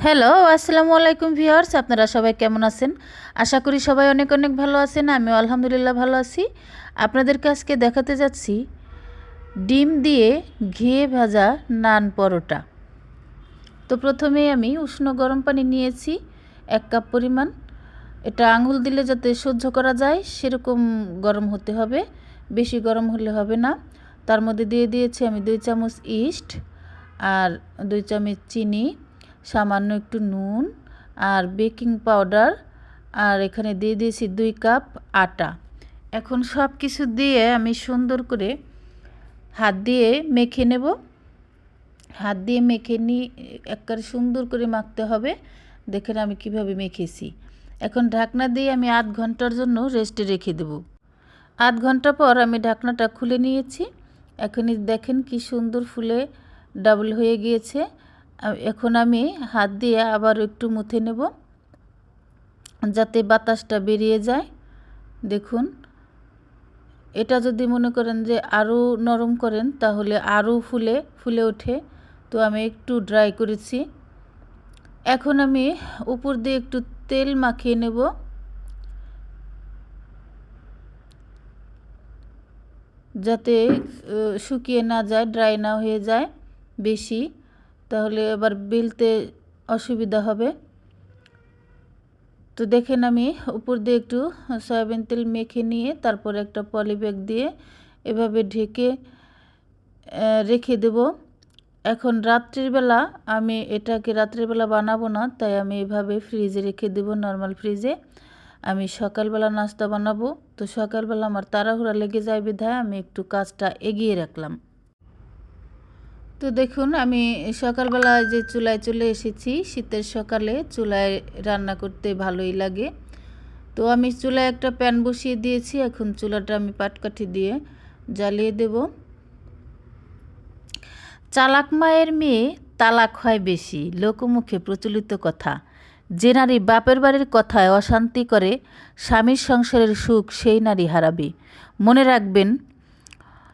Hello আসসালামু আলাইকুম viewers আপনারা সবাই কেমন আছেন? আশা করি সবাই অনেক অনেক ভালো আছেন আমি আলহামদুলিল্লাহ ভালো আছি। আপনাদেরকে আজকে দেখাতে যাচ্ছি ডিম দিয়ে ঘিয়ে ভাজা নান পরোটা। তো প্রথমেই আমি উষ্ণ গরম পানি নিয়েছি, এক কাপ পরিমাণ। এটা আঙুল দিলে যাতে সহ্য করা যায়, সেরকম গরম হতে হবে, বেশি গরম হলে হবে না। তার মধ্যে দিয়ে দিয়েছি আমি দুই চামচ ইস্ট আর দুই চামচ চিনি। সামান্য একটু নুন আর বেকিং পাউডার আর এখানে দিয়ে দিয়েছি দুই কাপ আটা। এখন সব কিছু দিয়ে আমি সুন্দর করে হাত দিয়ে মেখে নেব। হাত দিয়ে মেখে নিয়ে একবারে সুন্দর করে মাখতে হবে। দেখেন আমি কীভাবে মেখেছি। এখন ঢাকনা দিয়ে আমি আধ ঘণ্টার জন্য রেস্টে রেখে দেব। আধ ঘণ্টা পর আমি ঢাকনাটা খুলে নিয়েছি। এখনই দেখেন কি সুন্দর ফুলে ডাবল হয়ে গিয়েছে। এখন আমি হাত দিয়ে আবার একটু মুথে নেব যাতে বাতাসটা বেরিয়ে যায়। দেখুন, এটা যদি মনে করেন যে আরও নরম করেন, তাহলে আরও ফুলে ফুলে ওঠে। তো আমি একটু ড্রাই করেছি। এখন আমি উপর দিয়ে একটু তেল মাখিয়ে নেব। যাতে শুকিয়ে না যায়, ড্রাই না হয়ে যায় বেশি। তাহলে এবার বেলতে অসুবিধা হবে। তো দেখেন আমি উপর দিয়ে একটু সয়াবিন তেল মেখে নিয়ে তারপর একটা পলি ব্যাগ দিয়ে এভাবে ঢেকে রেখে দেব। এখন রাত্রিবেলা আমি এটাকে রাত্রিবেলা বানাবো না, তাই আমি এভাবে ফ্রিজে রেখে দেব, নর্মাল ফ্রিজে। আমি সকালবেলা নাস্তা বানাবো, তো সকালবেলা আমার তাড়াহুড়া লেগে যায় বিধায় আমি একটু কাজটা এগিয়ে রাখলাম। তো দেখুন, আমি সকালবেলা যে চুলায় চলে এসেছি, শীতের সকালে চুলায় রান্না করতে ভালোই লাগে। তো আমি চুলায় একটা প্যান বসিয়ে দিয়েছি, এখন চুলাটা আমি পাটকাঠি দিয়ে জ্বালিয়ে দেব। চালাক মায়ের মেয়ে তালাক হয় বেশি, লোকমুখে প্রচলিত কথা। যে নারী বাপের বাড়ির কথায় অশান্তি করে, স্বামীর সংসারের সুখ সেই নারী হারাবে। মনে রাখবেন,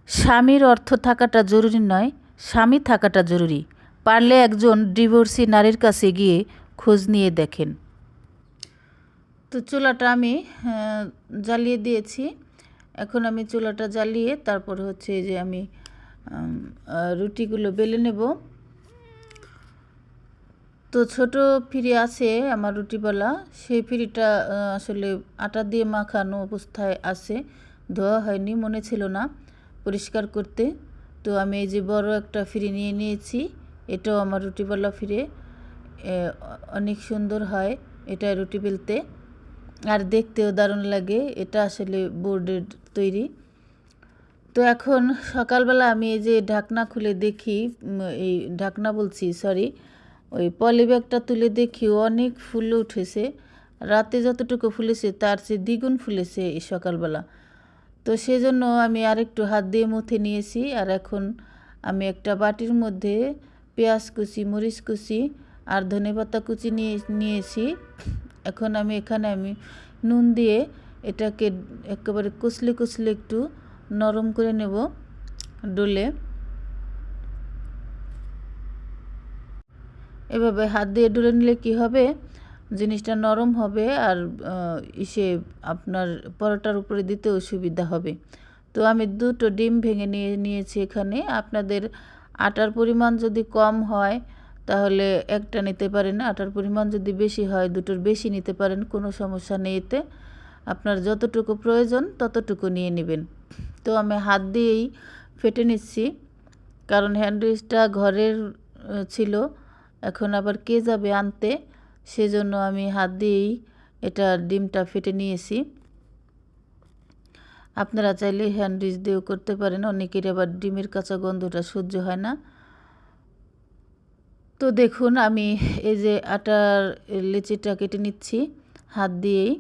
স্বামীর অর্থ থাকাটা জরুরি নয় স্বামী থাকাটা জরুরি। পারলে একজন ডিভোর্সি নারীর কাছে গিয়ে খোঁজ নিয়ে দেখেন। তো চুলাটা আমি জ্বালিয়ে দিয়েছি। এখন আমি চুলাটা জ্বালিয়ে তারপর হচ্ছে যে আমি রুটিগুলো বেলে নেব। তো ছোট ফিরি আছে আমার রুটিওয়ালা। সেই ফিরিটা আসলে আটা দিয়ে মাখানো অবস্থায় আছে। ধোয়া হয়নি, মনে ছিল না পরিষ্কার করতে। তো আমি এই যে বড় একটা ফিরে নিয়ে নিয়েছি, এটাও আমার রুটিওয়ালা ফিরে অনেক সুন্দর হয় এটা রুটি বেলতে। আর দেখতেও দারুণ লাগে, এটা আসলে বোর্ডের তৈরি। তো এখন সকালবেলা আমি এই যে ঢাকনা খুলে দেখি এই ঢাকনা বলছি সরি ওই পলি ব্যাগটা তুলে দেখি, অনেক ফুলে উঠেছে। রাতে যতটুকু ফুলেছে তার চেয়ে দ্বিগুণ ফুলেছে এই সকালবেলা। তো সেজন্য আমি আরেকটু হাত দিয়ে মুথে নিয়েছি। আর এখন আমি একটা বাটির মধ্যে পেঁয়াজ কুচি, মরিচ কুচি আর ধনে পাতা কুচি নিয়ে, নিয়েছি। এখন আমি এখানে আমি নুন দিয়ে এটাকে একেবারে কুচলে কুচলে একটু নরম করে নেব ডলে। এভাবে হাত দিয়ে ডুলে নিলে কি হবে? জিনিসটা নরম হবে আর ইসে আপনার পরোটার উপরে দিতেও সুবিধা হবে। তো আমি দুটো ডিম ভেঙে নিয়ে, নিয়েছি এখানে। আপনাদের আটার পরিমাণ যদি কম হয়, তাহলে একটা নিতে পারেন। আটার পরিমাণ যদি বেশি হয়, দুটোর বেশি নিতে পারেন, কোনো সমস্যা নেই এতে। আপনার যতটুকু প্রয়োজন, ততটুকু নিয়ে নেবেন। তো আমি হাত দিয়েই ফেটে নিচ্ছি, কারণ হ্যান্ডউইচটা ঘরের ছিল। এখন আবার কে যাবে আনতে? সেজন্য আমি হাত দিয়েই এটা ডিমটা ফেটে নিয়েছি। আপনারা চাইলে হ্যান্ড রিচ দিয়েও করতে পারেন, অনেকের আবার ডিমের কাঁচা গন্ধটা সহ্য হয় না। তো দেখুন, আমি এই যে আটার লেচিটা কেটে নিচ্ছি হাত দিয়েই।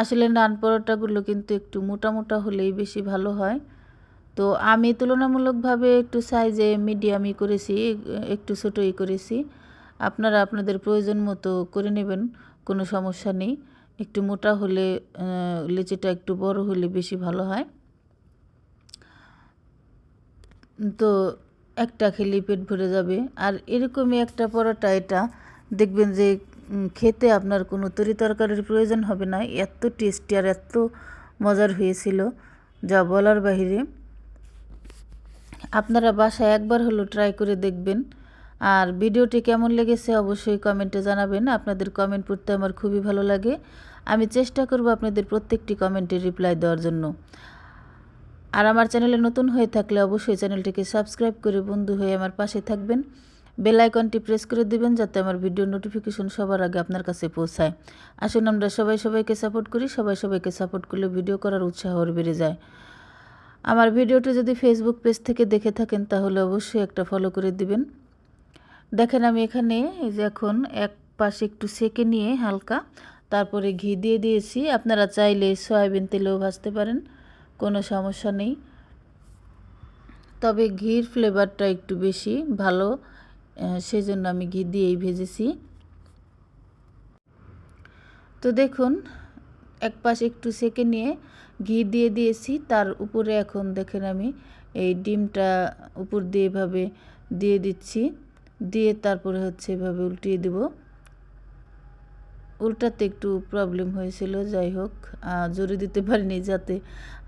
আসলে নান পরোটাগুলো কিন্তু একটু মোটা মোটা হলেই বেশি ভালো হয়। তো আমি তুলনামূলকভাবে একটু সাইজে মিডিয়ামই করেছি, একটু ছোটোই করেছি। আপনারা আপনাদের প্রয়োজন মতো করে নেবেন, কোনো সমস্যা নেই। একটু মোটা হলে লেচিটা একটু বড় হলে বেশি ভালো হয়। তো একটা খেলে পেট ভরে যাবে। আর এরকমই একটা পরোটা এটা, দেখবেন যে খেতে আপনার কোনো তরি তরকারির প্রয়োজন হবে না। এত টেস্টি আর এত মজার হয়েছিল, যা বলার বাহিরে। আপনারা বাসায় একবার হলো ট্রাই করে দেখবেন। আর ভিডিওটি কেমন লেগেছে অবশ্যই কমেন্টে জানাবেন। আপনাদের কমেন্ট পড়তে আমার খুবই ভালো লাগে। আমি চেষ্টা করব আপনাদের প্রত্যেকটি কমেন্টের রিপ্লাই দেওয়ার জন্য। আর আমার চ্যানেলে নতুন হয়ে থাকলে অবশ্যই চ্যানেলটিকে সাবস্ক্রাইব করে বন্ধু হয়ে আমার পাশে থাকবেন। বেল আইকনটি প্রেস করে দিবেন যাতে আমার ভিডিও নোটিফিকেশন সবার আগে আপনার কাছে পৌঁছায়। আসুন আমরা সবাই সবাইকে সাপোর্ট করি, সবাই সবাইকে সাপোর্ট করলে ভিডিও করার উৎসাহ বেড়ে যায়। আমার ভিডিওটি যদি ফেসবুক পেজ থেকে দেখে থাকেন তাহলে অবশ্যই একটা ফলো করে দিবেন। দেখেন আমি এখানে এই যে এখন এক পাশে একটু সেকে নিয়ে হালকা তারপরে ঘি দিয়ে দিয়েছি। আপনারা চাইলে সয়াবিন তেলেও ভাজতে পারেন, কোনো সমস্যা নেই। তবে ঘির ফ্লেভারটা একটু বেশি ভালো সেই জন্য আমি ঘি দিয়েই ভেজেছি। তো দেখুন, এক পাশে একটু সেকে নিয়ে ঘি দিয়ে দিয়েছি। তার উপরে এখন দেখেন আমি এই ডিমটা উপর দিয়ে এভাবে দিয়ে দিচ্ছি। দিয়ে তারপরে হচ্ছে এভাবে উল্টিয়ে দেব। উল্টাতে একটু প্রবলেম হয়েছিল, যাই হোক জোরে দিতে পারিনি যাতে।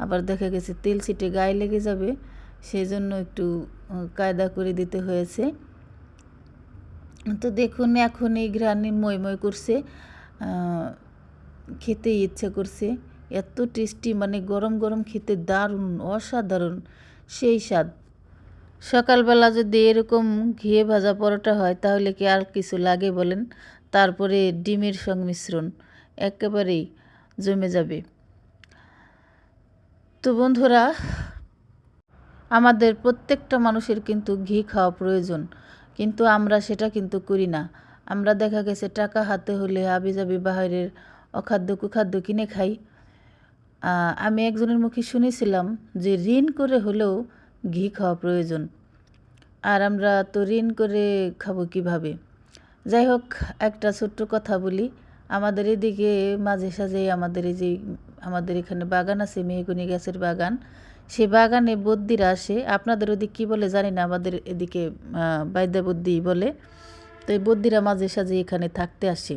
আবার দেখা গেছে তেল ছিটে গায়ে লেগে যাবে সেই জন্য একটু কায়দা করে দিতে হয়েছে। তো দেখুন, এখন এই ঘ্রাণে মই করছে খেতে ইচ্ছে করছে। এত টেস্টি মানে গরম গরম খেতে দারুণ, অসাধারণ, সেই স্বাদ। সকালবেলা যদি এরকম ঘিয়ে ভাজা পরোটা হয়, তাহলে কি আর কিছু লাগে বলেন? তারপরে ডিমের সংমিশ্রণ একেবারেই জমে যাবে। তো বন্ধুরা, আমাদের প্রত্যেকটা মানুষের কিন্তু ঘি খাওয়া প্রয়োজন, কিন্তু আমরা সেটা কিন্তু করি না। আমরা দেখা গেছে টাকা হাতে হলে আবি যাবি বাহিরের অখাদ্য কুখাদ্য কিনে খাই। আমি একজনের মুখে শুনেছিলাম যে ঋণ করে হলেও ঘি খাওয়া প্রয়োজন। আর আমরা তো ঋণ করে খাব কীভাবে? যাই হোক, একটা ছোট্ট কথা বলি। আমাদের এদিকে মাঝে সাঝে আমাদের এই যে, আমাদের এখানে বাগান আছে, মেহগুনি গাছের বাগান। সে বাগানে বদ্যিরা আসে। আপনাদের ওদিক কী বলে জানি না, আমাদের এদিকে বাইদা বদ্যি বলে। তো এই বদ্যিরা মাঝে সাঝে এখানে থাকতে আসে।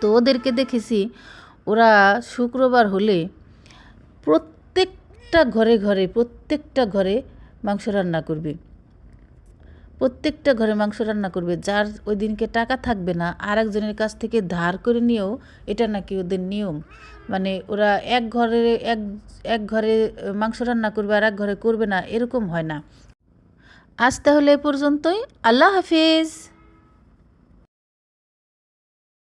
তো ওদেরকে দেখেছি, ওরা শুক্রবার হলে প্রত্যেকটা ঘরে ঘরে, প্রত্যেকটা ঘরে মাংস রান্না করবে। প্রত্যেকটা ঘরে মাংস রান্না করবে। যার ওই দিনকে টাকা থাকবে না আর একজনের কাছ থেকে ধার করে নিয়েও এটা নাকি ওদের নিয়ম। মানে ওরা এক ঘরে, এক এক ঘরে মাংস রান্না করবে আর এক ঘরে করবে না, এরকম হয় না। আজ তাহলে এ পর্যন্তই। আল্লাহ হাফিজ।